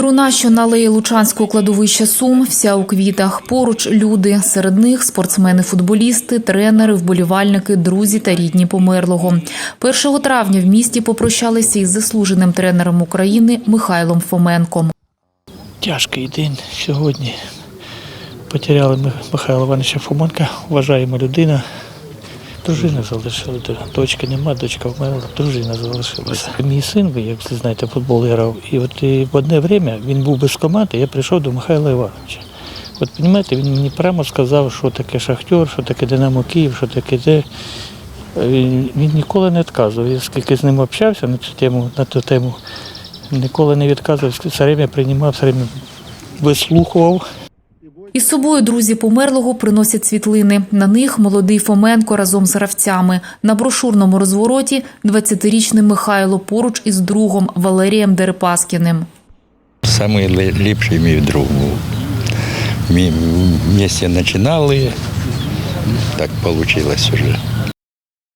Труна, що на алеї Лучанського кладовища Сум, вся у квітах. Поруч люди, серед них спортсмени-футболісти, тренери, вболівальники, друзі та рідні померлого. 1 травня в місті попрощалися із заслуженим тренером України Михайлом Фоменком. Тяжкий день сьогодні. Потеряли ми Михайла Івановича Фоменка, вважаємо людина. Дружина залишила, дочки нема, дочка вмерла, дружина залишилася. Мій син, як ви знаєте, футбол грав, і от і в одне время він був без команди, я прийшов до Михайла Івановича. От розумієте, він мені прямо сказав, що таке шахтер, що таке Динамо Київ, що таке де. Він, він ніколи не відказував. Я скільки з ним общався на цю тему, на ту тему, ніколи не відказував, все время приймав, все время вислухував. Із собою друзі померлого приносять світлини. На них молодий Фоменко разом з гравцями. На брошурному розвороті 20-річний Михайло поруч із другом Валерієм Дерипаскіним. Самий ліпший мій друг був. Ми вместе починали, так вийшло вже.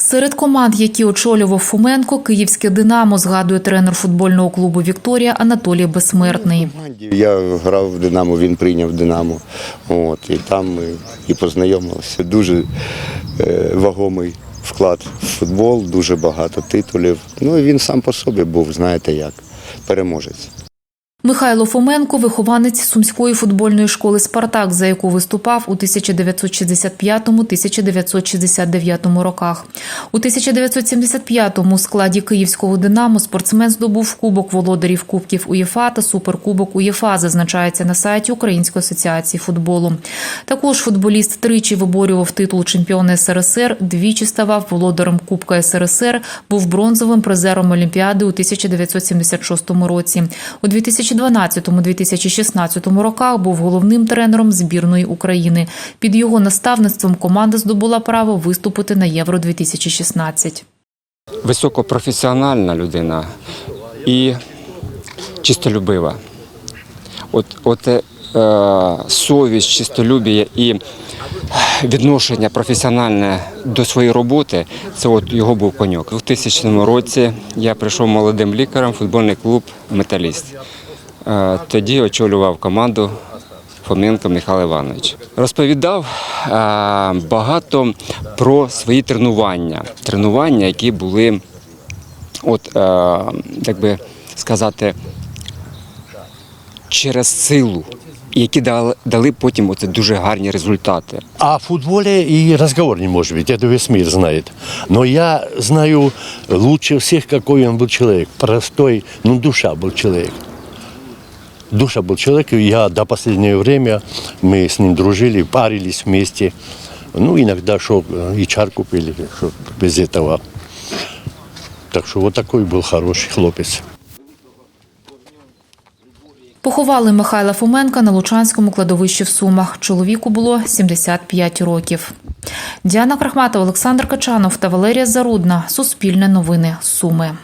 Серед команд, які очолював Фоменко, київське Динамо згадує тренер футбольного клубу Вікторія Анатолій Безсмертний. Я грав в Динамо, він прийняв Динамо. От, і там ми і познайомилися. Дуже е, вагомий вклад в футбол, дуже багато титулів. Ну і він сам по собі був, знаєте як, переможець. Михайло Фоменко вихованець сумської футбольної школи Спартак, за яку виступав у 1965-1969 роках. У 1975-му у складі київського Динамо спортсмен здобув Кубок володарів Кубків УЄФА та Суперкубок УЄФА, зазначається на сайті Української асоціації футболу. Також футболіст тричі виборював титул чемпіона СРСР, двічі ставав володарем Кубка СРСР, був бронзовим призером Олімпіади у 1976 році. У 2012-2016 роках був головним тренером збірної України. Під його наставництвом команда здобула право виступити на Євро 2016. високопрофесіональна людина і чистолюбива. От, от е, совість, чистолюбія і відношення професіональне до своєї роботи це от його був коньок. У 2000 році я прийшов молодим лікарем в футбольний клуб Металіст. Е, тоді очолював команду Фоменко Михайло Іванович. Розповідав е, багато про свої тренування. Тренування, які були, от, е, як би сказати, через силу, і які дали, дали потім оце дуже гарні результати. О футболе и разговор не может быть, это весь мир знает. Но я знаю лучше всех, какой он был человек. Простой, ну душа был человек. Душа был человек, и я до последнего время, мы с ним дружили, парились вместе. Ну, иногда что и чарку пили, что без этого. Так что вот такой был хороший хлопец. Поховали Михайла Фоменка на Лучанському кладовищі в Сумах. Чоловіку було 75 років. Діана Крахматова, Олександр Качанов та Валерія Зарудна. Суспільне новини. Суми.